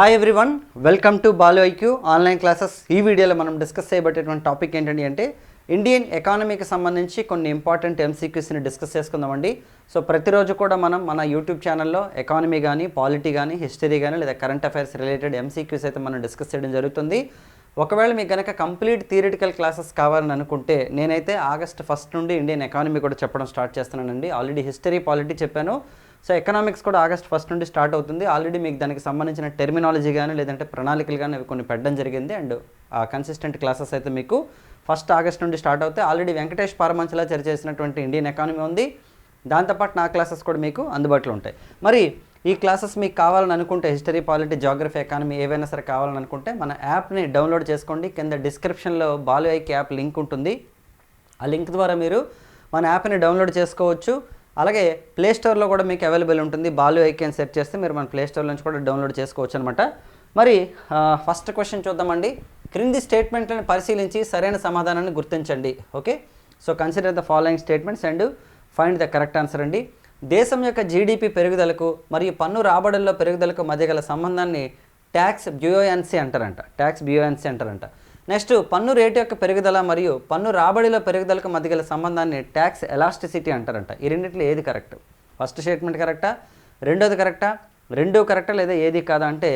Hi everyone welcome to Balu IQ online classes ఈ వీడియోలో మనం డిస్కస్ చేయబట్టేటువంటి టాపిక్ ఏంటండి అంటే ఇండియన్ ఎకానమీకి సంబంధించి కొన్ని ఇంపార్టెంట్ ఎంసీక్యూస్ని డిస్కస్ చేసుకుందామండి. సో ప్రతిరోజు కూడా మనం మన యూట్యూబ్ ఛానల్లో ఎకానమీ కానీ పాలిటీ కానీ హిస్టరీ కానీ లేదా కరెంట్ అఫైర్స్ రిలేటెడ్ ఎంసీక్యూస్ అయితే మనం డిస్కస్ చేయడం జరుగుతుంది. ఒకవేళ మీకు కనుక కంప్లీట్ థియరిటికల్ క్లాసెస్ కావాలని అనుకుంటే నేనైతే ఆగస్ట్ ఫస్ట్ నుండి ఇండియన్ ఎకానమీ కూడా చెప్పడం స్టార్ట్ చేస్తున్నానండి. ఆల్రెడీ హిస్టరీ పాలిటీ చెప్పాను. సో ఎకనామిక్స్ కూడా ఆగస్ట్ ఫస్ట్ నుండి స్టార్ట్ అవుతుంది. ఆల్రెడీ మీకు దానికి సంబంధించిన టెర్మినాలజీ కానీ లేదంటే ప్రణాళికలు కానీ అవి కొన్ని పెట్టడం జరిగింది. అండ్ ఆ కన్సిస్టెంట్ క్లాసెస్ అయితే మీకు ఫస్ట్ ఆగస్ట్ నుండి స్టార్ట్ అవుతాయి. ఆల్రెడీ వెంకటేష్ పారమంచలా చర్చ చేసినటువంటి ఇండియన్ ఎకానమీ ఉంది. దాంతోపాటు నా క్లాసెస్ కూడా మీకు అందుబాటులో ఉంటాయి. మరి ఈ క్లాసెస్ మీకు కావాలని అనుకుంటే హిస్టరీ పాలిటీ జాగ్రఫీ ఎకానమీ ఏవైనా సరే కావాలని అనుకుంటే మన యాప్ని డౌన్లోడ్ చేసుకోండి. కింద డిస్క్రిప్షన్లో బాలు ఐక్ యాప్ లింక్ ఉంటుంది. ఆ లింక్ ద్వారా మీరు మన యాప్ని డౌన్లోడ్ చేసుకోవచ్చు. అలాగే ప్లే స్టోర్లో కూడా మీకు అవైలబుల్ ఉంటుంది. బాలు ఐకి సెట్ సెర్చ్ చేస్తే మీరు మన ప్లేస్టోర్ నుంచి కూడా డౌన్లోడ్ చేసుకోవచ్చు అనమాట మరి ఫస్ట్ క్వశ్చన్ చూద్దామండి. క్రింది స్టేట్మెంట్లను పరిశీలించి సరైన సమాధానాన్ని గుర్తించండి. Okay so consider the following statements and find the correct answer అండి. దేశం యొక్క జీడిపి పెరుగుదలకు మరియు పన్ను రాబడుల్లో పెరుగుదలకు మధ్య గల సంబంధాన్ని ట్యాక్స్ బ్యూయన్సీ అంటారంట. ట్యాక్స్ బ్యూయన్సీ అంటారంట. నెక్స్ట్ పన్ను రేటు యొక్క పెరుగుదల మరియు పన్ను రాబడిలో పెరుగుదలకు మధ్య గల సంబంధాన్ని ట్యాక్స్ ఎలాస్టిసిటీ అంటారంట. ఈ రెండింటిలో ఏది కరెక్ట్? ఫస్ట్ స్టేట్మెంట్ కరెక్టా? రెండోది కరెక్టా? రెండు కరెక్టా లేదా ఏది కాదా అంటే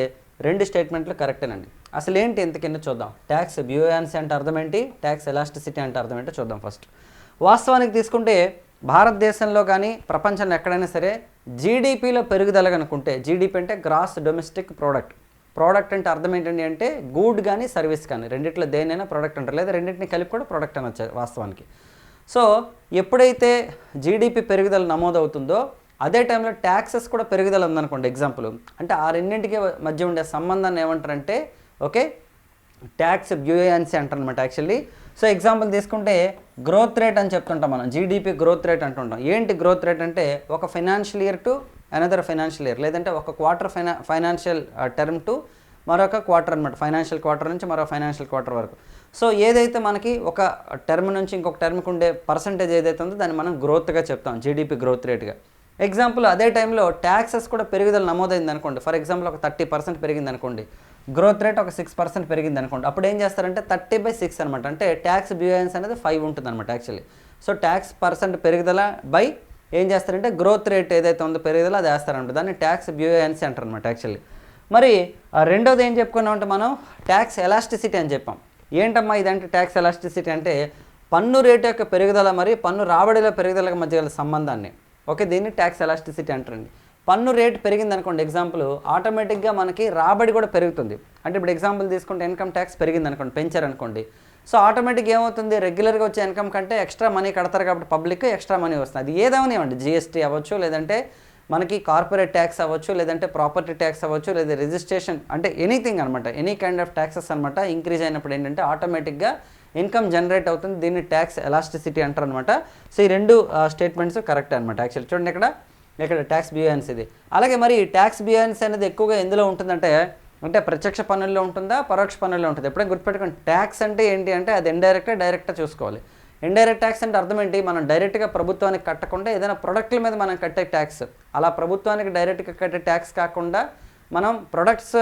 రెండు స్టేట్మెంట్లు కరెక్టేనండి. అసలు ఏంటి ఇంతకింద చూద్దాం. ట్యాక్స్ బ్యూయాన్సీ అంటే అర్థం ఏంటి? ట్యాక్స్ ఎలాస్టిసిటీ అంటే అర్థం ఏంటో చూద్దాం ఫస్ట్. వాస్తవానికి తీసుకుంటే భారతదేశంలో కానీ ప్రపంచంలో ఎక్కడైనా సరే జీడిపిలో పెరుగుదల కనుకుంటే జీడిపి అంటే గ్రాస్ డొమెస్టిక్ ప్రోడక్ట్. ప్రోడక్ట్ అంటే అర్థం ఏంటండి అంటే గూడ్ కానీ సర్వీస్ కానీ రెండిట్లో దేనైనా ప్రోడక్ట్ అంటారు. లేదా రెండింటిని కలిపి కూడా ప్రోడక్ట్ అనొచ్చు వాస్తవానికి. సో ఎప్పుడైతే జీడిపి పెరుగుదల నమోదవుతుందో అదే టైంలో ట్యాక్సెస్ కూడా పెరుగుదల ఉందనుకోండి. ఎగ్జాంపుల్ అంటే ఆ రెండింటికి మధ్య ఉండే సంబంధాన్ని ఏమంటారంటే ఓకే ట్యాక్స్ బ్యూయన్సీ అంటారనమాట యాక్చువల్లీ. సో ఎగ్జాంపుల్ తీసుకుంటే గ్రోత్ రేట్ అని చెప్తుంటాం మనం. జీడిపి గ్రోత్ రేట్ అంటుంటాం. ఏంటి గ్రోత్ రేట్ అంటే ఒక financial year to another financial year లేదంటే ఒక క్వార్టర్ ఫైనా ఫైనాన్షియల్ టర్మ్ టు మరొక క్వార్టర్ అనమాట ఫైనాన్షియల్ క్వార్టర్ నుంచి మరో ఫైనాన్షియల్ క్వార్టర్ వరకు. సో ఏదైతే మనకి ఒక టర్మ్ నుంచి ఇంకొక టర్మ్కి ఉండే పర్సంటేజ్ ఏదైతే ఉందో దాన్ని మనం గ్రోత్గా చెప్తాం. జీడిపి గ్రోత్ రేట్గా ఎగ్జాంపుల్ అదే టైంలో ట్యాక్సెస్ కూడా పెరుగుదల నమోదైంది అనుకోండి. ఫర్ ఎగ్జాంపుల్ ఒక థర్టీ పర్సెంట్ పెరిగింది అనుకోండి. గ్రోత్ రేట్ ఒక సిక్స్ పర్సెంట్ పెరిగింది అనుకోండి. అప్పుడు ఏం చేస్తారంటే థర్టీ బై సిక్స్ అనమాట అంటే ట్యాక్స్ బ్యూయన్స్ అనేది ఫైవ్ ఉంటుంది అనమాట యాక్చువల్లీ సో ట్యాక్స్ పర్సెంట్ పెరుగుదల బై ఏం చేస్తారంటే గ్రోత్ రేట్ ఏదైతే ఉందో పెరుగుదల అది వేస్తారంట. దాన్ని ట్యాక్స్ బ్యూఎన్సీ అంటారు అనమాట యాక్చువల్లీ మరి రెండోది ఏం చెప్పుకున్నామంటే మనం ట్యాక్స్ ఎలాస్టిసిటీ అని చెప్పాం. ఏంటమ్మా ఇదంటే ట్యాక్స్ ఎలాస్టిసిటీ అంటే పన్ను రేటు యొక్క పెరుగుదల మరియు పన్ను రాబడిలో పెరుగుదలకు మధ్య గల సంబంధాన్ని. ఓకే దీన్ని ట్యాక్స్ ఎలాస్టిసిటీ అంటారండి. పన్ను రేట్ పెరిగింది అనుకోండి ఎగ్జాంపుల్ ఆటోమేటిక్గా మనకి రాబడి కూడా పెరుగుతుంది. అంటే ఇప్పుడు ఎగ్జాంపుల్ తీసుకుంటే ఇన్కమ్ ట్యాక్స్ పెరిగింది అనుకోండి పెంచారు అనుకోండి సో ఆటోమేటిక్ ఏమవుతుంది? రెగ్యులర్గా వచ్చే ఇన్కమ్ కంటే ఎక్స్ట్రా మనీ కడతారు కాబట్టి పబ్లిక్ ఎక్స్ట్రా మనీ వస్తుంది. అది ఏదేమనివ్వండి జిఎస్టీ అవ్వచ్చు లేదంటే మనకి కార్పొరేట్ ట్యాక్స్ అవ్వచ్చు లేదంటే ప్రాపర్టీ ట్యాక్స్ అవ్వచ్చు లేదా రిజిస్ట్రేషన్ అంటే ఎనీథింగ్ అనమాట ఎనీ కైండ్ ఆఫ్ ట్యాక్సెస్ అనమాట ఇంక్రీజ్ అయినప్పుడు ఏంటంటే ఆటోమేటిక్గా ఇన్కమ్ జనరేట్ అవుతుంది. దీన్ని ట్యాక్స్ ఎలాస్టిసిటీ అంటారు అనమాట సో ఈ రెండు స్టేట్మెంట్స్ కరెక్ట్ అనమాట యాక్చువల్లీ. చూడండి ఇక్కడ ఇక్కడ ట్యాక్స్ బియాన్స్ ఇది అలాగే మరి ట్యాక్స్ బియాన్స్ అనేది ఎక్కువగా ఎందులో ఉంటుందంటే అంటే ప్రత్యక్ష పన్నుల్లో ఉంటుందా పరోక్ష పన్నుల్లో ఉంటుంది? ఎప్పుడైనా గుర్తుపెట్టుకోండి ట్యాక్స్ అంటే ఏంటి అంటే అది ఇండైరెక్టా డైరెక్టా చూసుకోవాలి. ఇండైరెక్ట్ ట్యాక్స్ అంటే అర్థం ఏంటి? మనం డైరెక్ట్గా ప్రభుత్వానికి కట్టకుండా ఏదైనా ప్రొడక్ట్ల మీద మనం కట్టే ట్యాక్స్ అలా ప్రభుత్వానికి డైరెక్ట్గా కట్టే ట్యాక్స్ కాకుండా మనం ప్రొడక్ట్స్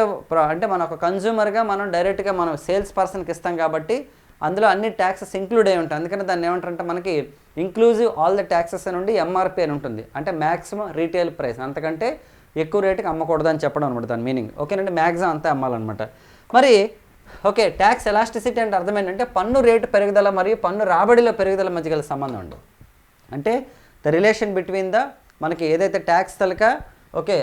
అంటే మన ఒక కన్జ్యూమర్గా మనం డైరెక్ట్గా మనం సేల్స్ పర్సన్కి ఇస్తాం కాబట్టి అందులో అన్ని ట్యాక్సెస్ ఇంక్లూడ్ అయి ఉంటాయి. అందుకని దాన్ని ఏమంటారంటే మనకి ఇంక్లూజివ్ ఆల్ ద ట్యాక్సెస్ నుండి ఎంఆర్పి అని ఉంటుంది. అంటే మ్యాక్సిమం రీటైల్ ప్రైస్ అంతకంటే ఎక్కువ రేటుకి అమ్మకూడదు అని చెప్పడం అనమాట దాని మీనింగ్ ఓకేనండి మ్యాక్సిమం అంతే అమ్మాలన్నమాట. మరి ఓకే ట్యాక్స్ ఎలాస్టిసిటీ అంటే అర్థం ఏంటంటే పన్ను రేటు పెరుగుదల మరియు పన్ను రాబడిలో పెరుగుదల మధ్య గల సంబంధం అండి. అంటే ద రిలేషన్ బిట్వీన్ ద మనకి ఏదైతే ట్యాక్స్ తలక ఓకే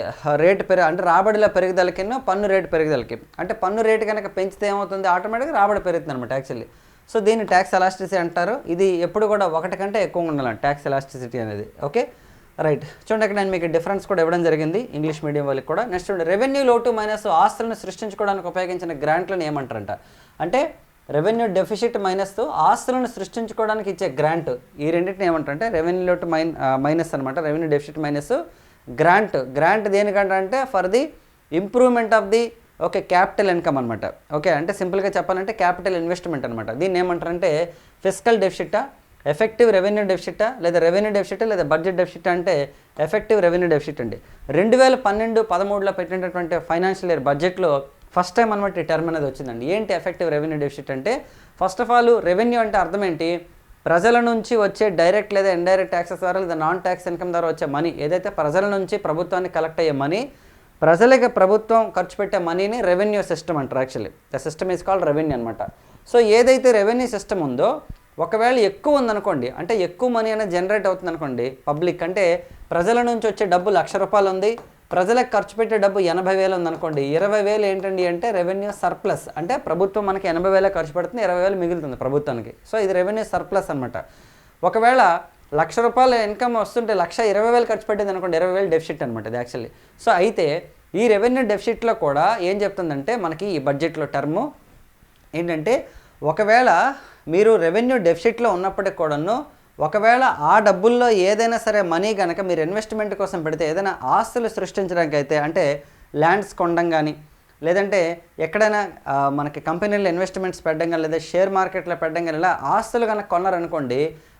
రేటు పెరుగు అంటే రాబడిలో పెరుగుదలకినో పన్ను రేటు పెరుగుదలకి. అంటే పన్ను రేటు కనుక పెంచితే ఏమవుతుంది? ఆటోమేటిక్గా రాబడి పెరుగుతుంది అనమాట యాక్చువల్లీ సో దీన్ని ట్యాక్స్ ఎలాస్టిసిటీ అంటారు. ఇది ఎప్పుడు కూడా ఒకటి కంటే ఎక్కువ ఉండాలి ట్యాక్స్ ఎలాస్టిసిటీ అనేది. ఓకే? రైట్ చూడండి అక్కడ నేను మీకు డిఫరెన్స్ కూడా ఇవ్వడం జరిగింది. ఇంగ్లీష్ మీడియం వాళ్ళకి కూడా. నెక్స్ట్ చూడండి రెవెన్యూ లోటు మైనస్ ఆస్తులను సృష్టించుకోవడానికి ఉపయోగించిన గ్రాంట్లను ఏమంటారంట? అంటే రెవెన్యూ డెఫిసిట్ మైనస్ ఆస్తులను సృష్టించుకోవడానికి ఇచ్చే గ్రాంట్ ఈ రెండింటిని ఏమంటారంటే రెవెన్యూ లోటు మైన్ మైనస్ అనమాట revenue deficit minus grant grant దేనికంటే for the improvement of the okay capital income అనమాట ఓకే అంటే సింపుల్గా చెప్పాలంటే క్యాపిటల్ ఇన్వెస్ట్మెంట్ అనమాట దీన్ని ఏమంటారంటే ఫిజికల్ డెఫిసిటా ఎఫెక్టివ్ రెవెన్యూ డెఫిసిటా లేదా రెవెన్యూ డెఫిసిట్ లేదా బడ్జెట్ డెఫిసిట్ అంటే ఎఫెక్టివ్ రెవెన్యూ డెఫిసిట్ అండి. రెండు వేల పన్నెండు పదమూడులో పెట్టినటువంటి ఫైనాన్షియల్ ఇయర్ బడ్జెట్లో ఫస్ట్ టైం అనమాట ఈ టర్మ్ అనేది వచ్చిందండి. ఏంటి ఎఫెక్టివ్ రెవెన్యూ డెఫిసిట్ అంటే ఫస్ట్ ఆఫ్ ఆల్ రెవెన్యూ అంటే అర్థం ఏంటి? ప్రజల నుంచి వచ్చే డైరెక్ట్ లేదా ఇండైరెక్ట్ ట్యాక్సెస్ ద్వారా లేదా నాన్ ట్యాక్స్ ఇన్కమ్ ద్వారా వచ్చే మనీ ఏదైతే ప్రజల నుంచి ప్రభుత్వాన్ని కలెక్ట్ అయ్యే మనీ ప్రజలకి ప్రభుత్వం ఖర్చు పెట్టే మనీని రెవెన్యూ సిస్టమ్ అంటారు actually. The system is called revenue అనమాట సో ఏదైతే రెవెన్యూ సిస్టమ్ ఉందో ఒకవేళ ఎక్కువ ఉందనుకోండి అంటే ఎక్కువ మనీ అనేది జనరేట్ అవుతుంది అనుకోండి పబ్లిక్ అంటే ప్రజల నుంచి వచ్చే డబ్బు లక్ష రూపాయలు ఉంది ప్రజలకు ఖర్చు పెట్టే డబ్బు ఎనభై వేలు ఉందనుకోండి ఇరవై వేలు ఏంటండి అంటే రెవెన్యూ సర్ప్లస్ అంటే ప్రభుత్వం మనకి ఎనభై వేలు ఖర్చు పెడుతుంది ఇరవై వేలు మిగులుతుంది ప్రభుత్వానికి. సో ఇది రెవెన్యూ సర్ప్లస్ అనమాట ఒకవేళ లక్ష రూపాయల ఇన్కమ్ వస్తుంటే లక్ష ఇరవై వేలు ఖర్చు పెట్టింది అనుకోండి ఇరవై వేలు డెఫిసిట్ అనమాట ఇది యాక్చువల్లీ సో అయితే ఈ రెవెన్యూ డెఫిసిట్లో కూడా ఏం చెప్తుందంటే మనకి ఈ బడ్జెట్లో టర్ము ఏంటంటే ఒకవేళ మీరు రెవెన్యూ డెఫిసిట్లో ఉన్నప్పటికి కూడాను ఒకవేళ ఆ డబ్బుల్లో ఏదైనా సరే మనీ కనుక మీరు ఇన్వెస్ట్మెంట్ కోసం పెడితే ఏదైనా ఆస్తులు సృష్టించడానికి అయితే అంటే ల్యాండ్స్ కొనడం కానీ లేదంటే ఎక్కడైనా మనకి కంపెనీలో ఇన్వెస్ట్మెంట్స్ పెట్టడం కానీ లేదా షేర్ మార్కెట్లో పెట్టడం కానీ ఇలా ఆస్తులు కనుక కొన్నారనుకోండి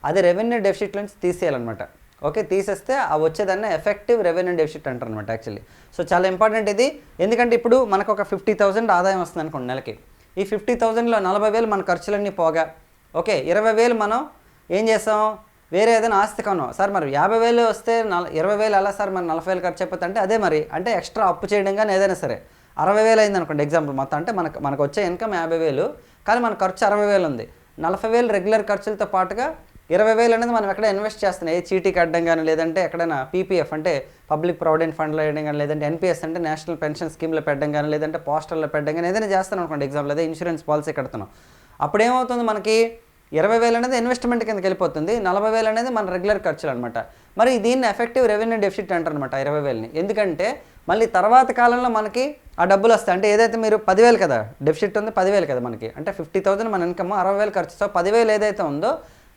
అది రెవెన్యూ డెఫిసిట్ నుంచి తీసేయాలన్నమాట. ఓకే తీసేస్తే ఆ వచ్చేదాన్ని ఎఫెక్టివ్ రెవెన్యూ డెఫిసిట్ అంటారు అనమాట యాక్చువల్లీ. సో చాలా ఇంపార్టెంట్ ఇది. ఎందుకంటే ఇప్పుడు మనకు ఒక ఫిఫ్టీ థౌసండ్ ఆదాయం వస్తుంది అనుకోండి నెలకి. ఈ ఫిఫ్టీ థౌసండ్లో నలభై వేలు మన ఖర్చులన్నీ పోగా. ఓకే ఇరవై వేలు మనం ఏం చేస్తాం వేరే ఏదైనా ఆస్తి కొన్నాం. సార్ మరి యాభై వేలు వస్తే నల ఇరవై వేలు ఎలా సార్ మరి నలభై వేలు ఖర్చు అయిపోతుంది? అంటే అదే మరి. అంటే ఎక్స్ట్రా అప్పు చేయడం కానీ ఏదైనా సరే. అరవై వేలు అయింది అనుకోండి ఎగ్జాంపుల్ మొత్తం అంటే మనకు మనకు వచ్చే ఇన్కమ్ యాభై వేలు. కానీ మన ఖర్చు అరవై వేలు ఉంది. నలభై వేలు రెగ్యులర్ ఖర్చులతో పాటుగా ఇరవై వేలు అనేది మనం ఎక్కడ ఇన్వెస్ట్ చేస్తున్నాం. ఏ చీటీ కట్టడం కానీ లేదంటే ఎక్కడైనా పీపీఎఫ్ అంటే పబ్లిక్ ప్రావిడెంట్ ఫండ్లో వేయడం కానీ లేదంటే ఎన్పిఎస్ అంటే నేషనల్ పెన్షన్ స్కీమ్లో పెట్టడం కానీ లేదంటే పోస్టల్లో పెట్టడం కానీ ఏదైనా చేస్తాను అనుకోండి. ఎగ్జాంపుల్ అదే ఇన్సూరెన్స్ పాలసీ కడుతున్నాం. అప్పుడు ఏమవుతుంది మనకి? ఇరవై వేలు అనేది ఇన్వెస్ట్మెంట్ కిందకి వెళ్ళిపోతుంది. నలభై వేలు అనేది మన రెగ్యులర్ ఖర్చులు అనమాట మరి దీన్ని ఎఫెక్టివ్ రెవెన్యూ డెఫిసిట్ అంటారు అనమాట ఇరవై వేలని. ఎందుకంటే మళ్ళీ తర్వాత కాలంలో మనకి ఆ డబ్బులు వస్తాయి. అంటే ఏదైతే మీరు పదివేలు కదా డెఫిసిట్ ఉంది పదివేలు కదా మనకి. అంటే ఫిఫ్టీ థౌసండ్ మన ఇన్కమ్ అరవై వేలు ఖర్చుతో పదివేలు ఏదైతే ఉందో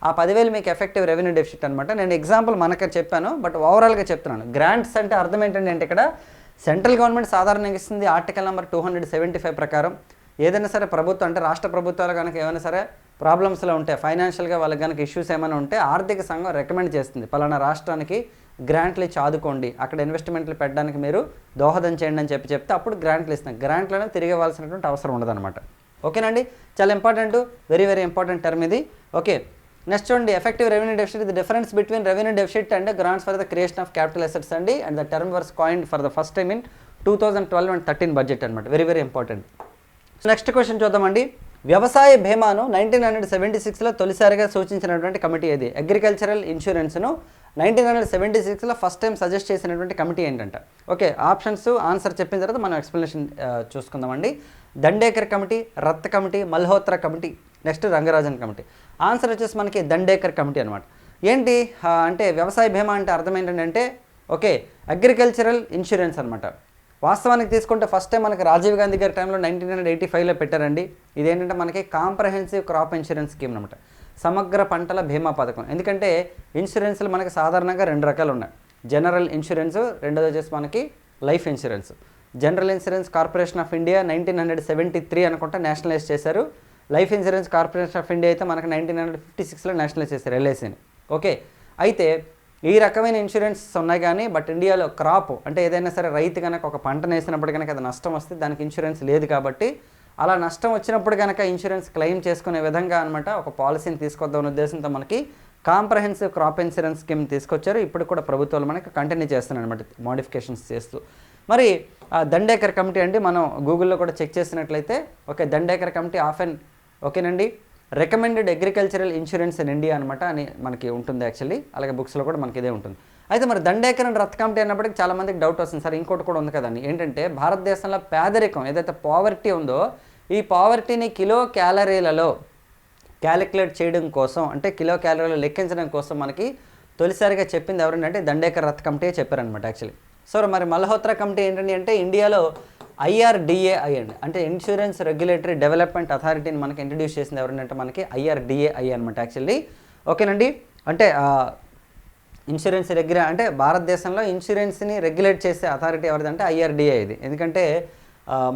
ఆ పదివేలు మీకు ఎఫెక్టివ్ రెవెన్యూ డెఫిసిట్ అనమాట నేను ఎగ్జాంపుల్ మనకి చెప్పాను బట్ ఓవరాల్గా చెప్తున్నాను. గ్రాంట్స్ అంటే అర్థం ఏంటంటే అంటే ఇక్కడ? సెంట్రల్ గవర్నమెంట్ సాధారణంగా ఇస్తుంది article number two hundred seventy five ప్రకారం. ఏదైనా సరే ప్రభుత్వం అంటే రాష్ట్ర ప్రభుత్వాలు కనుక ఏమైనా సరే ప్రాబ్లమ్స్లో ఉంటే ఫైనాన్షియల్గా వాళ్ళకి కనుక ఇష్యూస్ ఏమైనా ఉంటే ఆర్థిక సంఘం రికమెండ్ చేస్తుంది. పలానా రాష్ట్రానికి గ్రాంట్లు ఇచ్చి ఆదుకోండి. అక్కడ ఇన్వెస్ట్మెంట్లు పెట్టడానికి మీరు దోహదం చేయండి అని చెప్పి చెప్తే అప్పుడు గ్రాంట్లు ఇస్తున్నాం గ్రాంట్లు అనేది తిరిగి ఇవ్వాల్సినటువంటి అవసరం ఉండదన్నమాట. ఓకేనండి చాలా important very very important term ఇది. ఓకే నెక్స్ట్ చూడండి effective revenue deficit the difference between revenue deficit and grants for the creation of capital assets అండి. And the term was coin for the first time in two thousand twelve and thirteen budget అనమాట very very important next question చూద్దామండి. వ్యవసాయ భీమాను nineteen hundred seventy సిక్స్లో తొలిసారిగా సూచించినటువంటి committee ఏది? Agricultural ఇన్సూరెన్స్ను నైన్టీన్ హండ్రెడ్ సెవెంటీ సిక్స్లో ఫస్ట్ టైం సజెస్ట్ చేసినటువంటి కమిటీ ఏంటంట? ఓకే ఆప్షన్స్ ఆన్సర్ చెప్పిన తర్వాత మనం explanation చూసుకుందామండి. Dandekar committee Rath committee Malhotra committee next Rangarajan committee. Answer వచ్చేసి మనకి దండేకర్ కమిటీ అనమాట ఏంటి? అంటే వ్యవసాయ బీమా అంటే అర్థం ఏంటంటే ఓకే అగ్రికల్చరల్ ఇన్సూరెన్స్ అనమాట వాస్తవానికి తీసుకుంటే ఫస్ట్ టైం మనకి రాజీవ్ గాంధీ గారి టైంలో నైన్టీన్ హండ్రెడ్ ఎయిటీ ఫైవ్లో పెట్టారండి. ఇదేంటంటే మనకి కాంప్రహెన్సివ్ క్రాప్ ఇన్సూరెన్స్ స్కీమ్ అనమాట సమగ్ర పంటల బీమా పథకం. ఎందుకంటే ఇన్సూరెన్స్లు మనకి సాధారణంగా రెండు రకాలు ఉన్నాయి. జనరల్ ఇన్సూరెన్స్ రెండోది వచ్చేసి మనకి life insurance general insurance corporation of India nineteen hundred seventy three అనుకుంటా నేషనలైజ్ చేశారు. Life insurance corporation of India అయితే మనకు నైన్టీన్ హండ్రెడ్ ఫిఫ్టీ సిక్స్లో నేషనలైజ్ చేశారు ఎల్ఐసిని ఓకే. అయితే ఈ రకమైన ఇన్సూరెన్స్ ఉన్నాయి కానీ బట్ ఇండియాలో క్రాప్ అంటే ఏదైనా సరే రైతు కనుక ఒక పంటను వేసినప్పుడు కనుక అది నష్టం వస్తే దానికి ఇన్సూరెన్స్ లేదు కాబట్టి అలా నష్టం వచ్చినప్పుడు కనుక ఇన్సూరెన్స్ క్లెయిమ్ చేసుకునే విధంగా అనమాట ఒక పాలసీని తీసుకొద్దామనే ఉద్దేశంతో మనకి కాంప్రహెన్సివ్ క్రాప్ ఇన్సూరెన్స్ స్కీమ్ తీసుకొచ్చారు. ఇప్పుడు కూడా ప్రభుత్వాలు మనకి కంటిన్యూ చేస్తున్నాయి అనమాట మోడిఫికేషన్స్ చేస్తూ. మరి ఆ దండేకర్ కమిటీ అండి మనం గూగుల్లో కూడా చెక్ చేసినట్లయితే okay Dandekar committee of and ఓకేనండి. Recommended agricultural insurance in India అనమాట అని మనకి ఉంటుంది యాక్చువల్లీ అలాగే బుక్స్లో కూడా మనకి ఇదే ఉంటుంది. అయితే మరి దండేకర్ అండ్ రత్ కమిటీ అన్నప్పటికీ చాలామందికి డౌట్ వస్తుంది. సార్ ఇంకోటి కూడా ఉంది కదండి. ఏంటంటే భారతదేశంలో పేదరికం ఏదైతే పావర్టీ ఉందో ఈ పావర్టీని కిలో క్యాలరీలలో క్యాలిక్యులేట్ చేయడం కోసం అంటే కిలో క్యాలరీలు లెక్కించడం కోసం మనకి తొలిసారిగా చెప్పింది ఎవరంటే దండేకర్ రత్ కమిటీ చెప్పారనమాట యాక్చువల్లీ సో మరి మల్హోత్రా కమిటీ ఏంటంటే అంటే ఇండియాలో ఐఆర్డిఏఐ అండి. అంటే ఇన్సూరెన్స్ రెగ్యులేటరీ డెవలప్మెంట్ అథారిటీని మనకి ఇంట్రడ్యూస్ చేసింది ఎవరంటే మనకి ఐఆర్డిఏఐ అనమాట యాక్చువల్లీ. ఓకేనండి? అంటే ఇన్సూరెన్స్ రెగ్యులే అంటే భారతదేశంలో ఇన్సూరెన్స్ని రెగ్యులేట్ చేసే అథారిటీ ఎవరిదంటే ఐఆర్డిఏ ఇది. ఎందుకంటే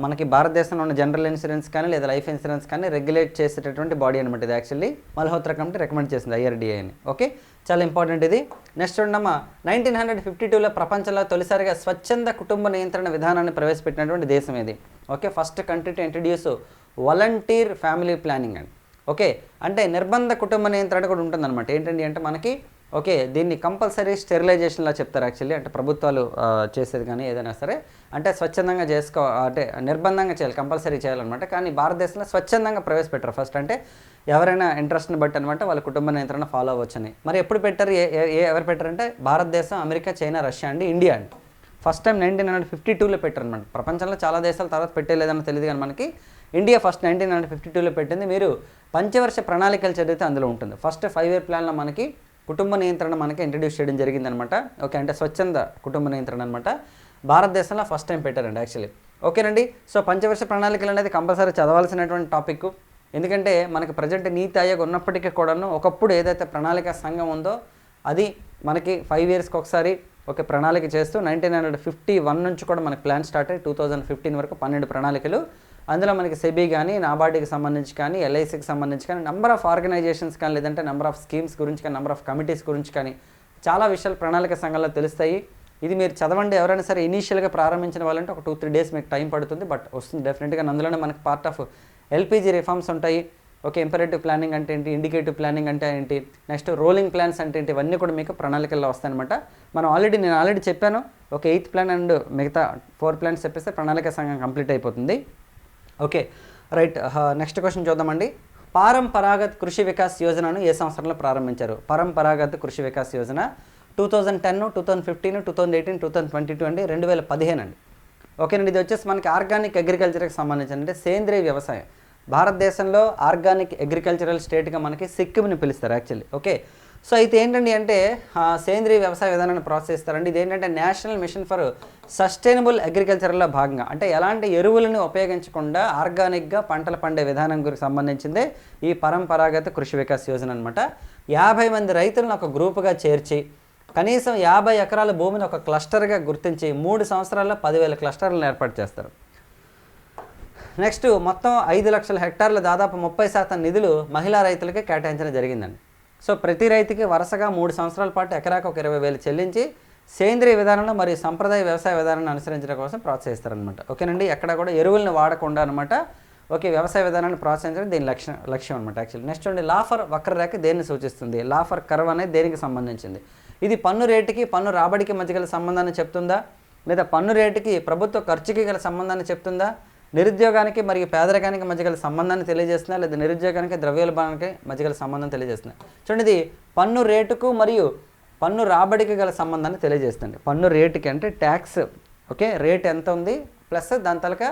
మనకి భారతదేశంలో ఉన్న జనరల్ ఇన్సూరెన్స్ కానీ లేదా లైఫ్ ఇన్సూరెన్స్ కానీ రెగ్యులేట్ చేసేటటువంటి బాడీ అనమాట ఇది యాక్చువల్లీ. మల్హోత్రా కమిటీ రికమెండ్ చేసింది ఐఆర్డిఐని ఓకే? చాలా ఇంపార్టెంట్ ఇది. నెక్స్ట్ ఉండమ్మా నైన్టీన్ హండ్రెడ్ ఫిఫ్టీ టూలో ప్రపంచంలో తొలిసారిగా స్వచ్ఛంద కుటుంబ నియంత్రణ విధానాన్ని ప్రవేశపెట్టినటువంటి దేశం ఇది. Okay? First country to introduce volunteer family planning అండి ఓకే? అంటే నిర్బంధ కుటుంబ నియంత్రణ కూడా ఉంటుందన్నమాట. ఏంటండి అంటే మనకి ఓకే దీన్ని కంపల్సరీ స్టెరిలైజేషన్లా చెప్తారు యాక్చువల్లీ. అంటే ప్రభుత్వాలు చేసేది కానీ ఏదైనా సరే. అంటే స్వచ్ఛందంగా చేసుకో అంటే నిర్బంధంగా చేయాలి కంపల్సరీ చేయాలన్నమాట. కానీ భారతదేశంలో స్వచ్ఛందంగా ప్రవేశపెట్టారు. ఫస్ట్ అంటే ఎవరైనా ఇంట్రెస్ట్ని బట్టి అనమాట వాళ్ళ కుటుంబ నియంత్రణ ఫాలో అవ్వచ్చని. మరి ఎప్పుడు పెట్టారు? ఏ ఏ- ఎవరు పెట్టారంటే భారతదేశం అమెరికా చైనా రష్యా అండి ఇండియా అండి first time nineteen hundred fifty టూలో పెట్టారు అనమాట ప్రపంచంలో చాలా దేశాల తర్వాత పెట్టలేదని తెలియదు కానీ మనకి India first nineteen hundred fifty టూలో పెట్టింది. మీరు పంచవర్ష ప్రణాళికలు చదివితే అందులో ఉంటుంది. ఫస్ట్ ఫైవ్ ఇయర్ ప్లాన్లో మనకి కుటుంబ నియంత్రణ మనకి ఇంట్రడ్యూస్ చేయడం జరిగిందనమాట. ఓకే అంటే స్వచ్ఛంద కుటుంబ నియంత్రణ అనమాట. భారతదేశంలో ఫస్ట్ టైం పెట్టారండి యాక్చువల్లీ ఓకేనండి? సో పంచవర్ష ప్రణాళికలు అనేది కంపల్సరీ చదవాల్సినటువంటి టాపిక్ ఎందుకంటే మనకి ప్రజెంట్ నీతి ఆయోగ్ ఉన్నప్పటికీ కూడాను ఒకప్పుడు ఏదైతే ప్రణాళిక సంఘం ఉందో అది మనకి ఫైవ్ ఇయర్స్కి ఒకసారి ఒక ప్రణాళిక చేస్తూ నైన్టీన్ హండ్రెడ్ ఫిఫ్టీ వన్ నుంచి కూడా మనకి ప్లాన్ స్టార్ట్ అయ్యి టూ థౌజండ్ ఫిఫ్టీన్ వరకు పన్నెండు ప్రణాళికలు అందులో మనకి సెబీ కానీ నాబార్డీకి సంబంధించి కానీ ఎల్ఐసికి సంబంధించి కానీ నెంబర్ ఆఫ్ ఆర్గనైజేషన్స్ కానీ లేదంటే నెంబర్ ఆఫ్ స్కీమ్స్ గురించి కానీ నెంబర్ ఆఫ్ కమిటీస్ గురించి కానీ చాలా విషయాలు ప్రణాళిక సంఘంలో తెలుస్తాయి. ఇది మీరు చదవండి. ఎవరైనా సరే ఇనీషియల్గా ప్రారంభించిన వాళ్ళంటే ఒక టూ త్రీ డేస్ మీకు టైం పడుతుంది. బట్ వస్తుంది డెఫినెట్గా అందులోనే మనకి పార్ట్ ఆఫ్ ఎల్పిజి రిఫార్మ్స్ ఉంటాయి. ఓకే ఇంపరేటివ్ ప్లానింగ్ అంటే ఏంటి? ఇండికేటివ్ ప్లానింగ్ అంటే ఏంటి? నెక్స్ట్ రోలింగ్ ప్లాన్స్ అంటే ఏంటి? ఇవన్నీ కూడా మీకు ప్రణాళికల్లో వస్తాయన్నమాట మనం ఆల్రెడీ నేను ఆల్రెడీ చెప్పాను. ఒక ఎయిత్ ప్లాన్ అండ్ మిగతా ఫోర్ ప్లాన్స్ చెప్పేస్తే ప్రణాళిక సంఘం కంప్లీట్ అయిపోతుంది. Okay right. నెక్స్ట్ క్వశ్చన్ చూద్దామండి. పారంపరాగత్ కృషి వికాస్ యోజనను ఏ సంవత్సరంలో ప్రారంభించారు? Paramparagat Krishi Vikas Yojana two thousand ten two thousand fifteen two thousand eighteen two thousand twenty two అండి రెండు వేల పదిహేను అండి. ఓకేనండి ఇది వచ్చేసి మనకి ఆర్గానిక్ అగ్రికల్చర్కి సంబంధించిన అంటే సేంద్రియ వ్యవసాయం. భారతదేశంలో ఆర్గానిక్ అగ్రికల్చరల్ స్టేట్గా మనకి సిక్కింని పిలుస్తారు యాక్చువల్లీ. ఓకే సో అయితే ఏంటండి అంటే సేంద్రియ వ్యవసాయ విధానాన్ని ప్రోత్సహిస్తారండి. ఇది ఏంటంటే నేషనల్ మిషన్ ఫర్ సస్టైనబుల్ అగ్రికల్చర్లో భాగంగా అంటే ఎలాంటి ఎరువులను ఉపయోగించకుండా ఆర్గానిక్గా పంటలు పండే విధానం గురికి సంబంధించిందే ఈ పరంపరాగత కృషి వికాస్ యోజన అనమాట యాభై మంది రైతులను ఒక గ్రూపుగా చేర్చి కనీసం యాభై ఎకరాల భూమిని ఒక క్లస్టర్గా గుర్తించి మూడు సంవత్సరాల్లో పదివేల క్లస్టర్లను ఏర్పాటు చేస్తారు. నెక్స్ట్ మొత్తం ఐదు లక్షల హెక్టార్లు దాదాపు ముప్పై శాతం నిధులు మహిళా రైతులకే కేటాయించడం జరిగిందండి. సో ప్రతి రైతుకి వరుసగా మూడు సంవత్సరాల పాటు ఎకరాకు ఒక ఇరవై వేలు చెల్లించి సేంద్రియ విధానంలో మరియు సంప్రదాయ వ్యవసాయ విధానాన్ని అనుసరించడం కోసం ప్రోత్సహిస్తారనమాట ఓకేనండి? ఎక్కడ కూడా ఎరువులను వాడకుండా అనమాట ఓకే వ్యవసాయ విధానాన్ని ప్రోత్సహించడం దీని లక్ష్యం లక్ష్యం అనమాట యాక్చువల్లీ. నెక్స్ట్ అండి లాఫర్ వక్రరేఖ దేన్ని సూచిస్తుంది? లాఫర్ కర్వ్ అనేది దేనికి సంబంధించింది? ఇది పన్ను రేటుకి పన్ను రాబడికి మధ్య గల సంబంధాన్ని చెప్తుందా? లేదా పన్ను రేటుకి ప్రభుత్వ ఖర్చుకి గల సంబంధాన్ని చెప్తుందా? నిరుద్యోగానికి మరియు పేదరికానికి మధ్య గల సంబంధాన్ని తెలియజేస్తున్నాయి లేదా నిరుద్యోగానికి ద్రవ్యోల్బణానికి మధ్య గల సంబంధం తెలియజేస్తున్నాయి. చూడండి ఇది పన్ను రేటుకు మరియు పన్ను రాబడికి గల సంబంధాన్ని తెలియజేస్తుంది. పన్ను రేటుకి అంటే ట్యాక్స్. ఓకే రేట్ ఎంత ఉంది ప్లస్ దాని తలక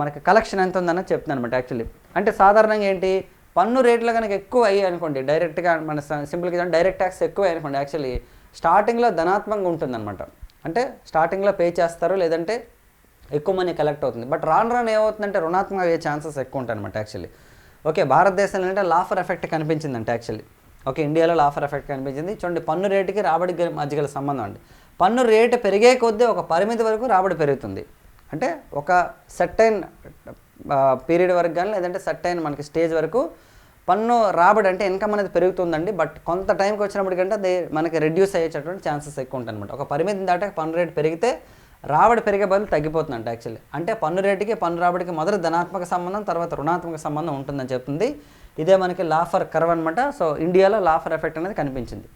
మనకి కలెక్షన్ ఎంత ఉందని చెప్తున్నాను అనమాట యాక్చువల్లీ. అంటే సాధారణంగా ఏంటి పన్ను రేట్లు కనుక ఎక్కువ అయ్యాయి అనుకోండి డైరెక్ట్గా మన సింపుల్గా డైరెక్ట్ ట్యాక్స్ ఎక్కువ అనుకోండి యాక్చువల్లీ స్టార్టింగ్లో ధనాత్మకంగా ఉంటుందన్నమాట. అంటే స్టార్టింగ్లో పే చేస్తారు లేదంటే ఎక్కువ మనీ కలెక్ట్ అవుతుంది. బట్ రాను రాను ఏమవుతుందంటే రుణాత్మక అయ్యే ఛాన్సెస్ ఎక్కువ ఉంటాయి అనమాట యాక్చువల్లీ ఓకే భారతదేశంలో అంటే లాఫర్ ఎఫెక్ట్ కనిపించిందంటే యాక్చువల్లీ ఓకే ఇండియాలో లాఫర్ ఎఫెక్ట్ కనిపించింది. చూడండి పన్ను రేటుకి రాబడికి మధ్య గల సంబంధం అండి. పన్ను రేటు పెరిగే కొద్దీ ఒక పరిమితి వరకు రాబడి పెరుగుతుంది. అంటే ఒక సర్టైన్ పీరియడ్ వరకు కానీ లేదంటే సర్టైన్ మనకి స్టేజ్ వరకు పన్ను రాబడి అంటే ఇన్కమ్ అనేది పెరుగుతుందండి. బట్ కొంత టైంకి వచ్చినప్పటికంటే అది మనకి రెడ్యూస్ అయ్యేటటువంటి ఛాన్సెస్ ఎక్కువ ఉంటాయి అనమాట ఒక పరిమితిని దాటాక పన్ను రేటు పెరిగితే రాబడి పెరిగే బదులు తగ్గిపోతుందంట యాక్చువల్లీ అంటే పన్ను రేటుకి పన్ను రాబడికి మొదట ధనాత్మక సంబంధం తర్వాత రుణాత్మక సంబంధం ఉంటుందని చెప్తుంది. ఇదే మనకి లాఫర్ కర్వ్ అనమాట సో ఇండియాలో లాఫర్ ఎఫెక్ట్ అనేది కనిపించింది.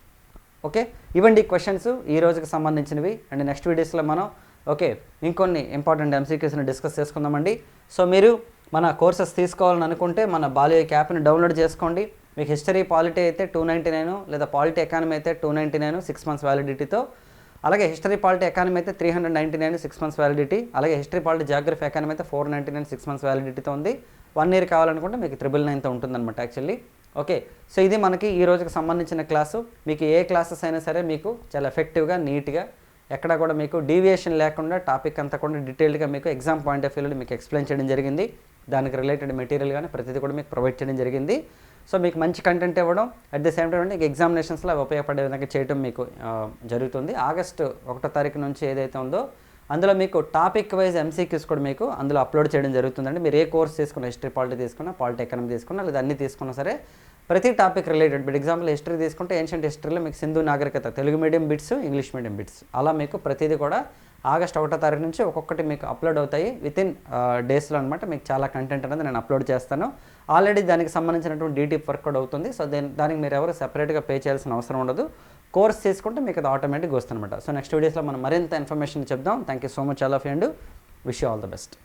ఓకే ఇవండి క్వశ్చన్స్ ఈ రోజుకి సంబంధించినవి. అండ్ నెక్స్ట్ వీడియోస్లో మనం ఓకే ఇంకొన్ని ఇంపార్టెంట్ ఎంసీక్యూస్ని డిస్కస్ చేసుకుందామండి. సో మీరు మన కోర్సెస్ తీసుకోవాలని అనుకుంటే మన బాలియో యాప్ని డౌన్లోడ్ చేసుకోండి. మీకు హిస్టరీ పాలిటీ అయితే టూ నైంటీ నైన్ లేదా పాలిటీ ఎకానమీ అయితే two ninety nine six months వ్యాలిడిటీతో అలాగే హిస్టరీ పాలిటీ ఎకానమీ అయితే three hundred ninety nine six months validity అలాగే హిస్టరీ పాలిటీ జాగ్రఫీ ఎకానమీ అయితే four ninety nine six months వ్యాలిడిటీతో ఉంది. One year కావాలనుకుంటే మీకు triple నైన్తో ఉంటుందన్నమాట యాక్చువల్లీ ఓకే సో ఇది మనకి ఈ రోజుకి సంబంధించిన క్లాసు మీకు ఏ క్లాసెస్ అయినా సరే మీకు చాలా ఎఫెక్టివ్గా నీట్గా ఎక్కడ కూడా మీకు డీవియేషన్ లేకుండా టాపిక్ అంతా కూడా డీటెయిల్డ్గా మీకు ఎగ్జామ్ పాయింట్ ఆఫ్ వ్యూలో మీకు ఎక్స్ప్లెయిన్ చేయడం జరిగింది. దానికి రిలేటెడ్ మెటీరియల్ కానీ ప్రతిదీ కూడా మీకు ప్రొవైడ్ చేయడం జరిగింది. సో మీకు మంచి కంటెంట్ ఇవ్వడం అట్ ది సేమ్ టైం అంటే ఎగ్జామినేషన్స్లో అవి ఉపయోగపడే విధంగా చేయడం మీకు జరుగుతుంది. ఆగస్టు ఒకటో తారీఖు నుంచి ఏదైతే ఉందో అందులో మీకు టాపిక్ వైజ్ ఎంసీక్యూస్ కూడా మీకు అందులో అప్లోడ్ చేయడం జరుగుతుందండి. మీరు ఏ కోర్స్ తీసుకున్న హిస్టరీ పాలిటీ తీసుకున్నా పాలిటీ ఎకనమీ తీసుకున్నా లేదా అన్ని తీసుకున్నా సరే ప్రతి topic related but example history తీసుకుంటే ఏన్షియంట్ హిస్టరీలో మీకు సింధు నాగరికత Telugu medium bits English medium bits అలా మీకు ప్రతిదీ కూడా ఆగస్ట్ ఒకటో తారీఖు నుంచి ఒక్కొక్కటి మీకు అప్లోడ్ అవుతాయి. విత్ ఇన్ డేస్లో అనమాట మీకు చాలా కంటెంట్ అనేది నేను అప్లోడ్ చేస్తాను. ఆల్రెడీ దానికి సంబంధించినటువంటి డీటీప్ వర్క్ కూడా అవుతుంది. సో దీని దానికి మీరు ఎవరు సెపరేట్గా పే చేయాల్సిన అవసరం ఉండదు. కోర్స్ తీసుకుంటే మీకు అది ఆటోమేటిక్గా వస్తుందన్నమాట సో నెక్స్ట్ వీడియోస్లో మనం మరింత ఇన్ఫర్మేషన్ చెప్దాం. Thank you so much all of and wish you all the best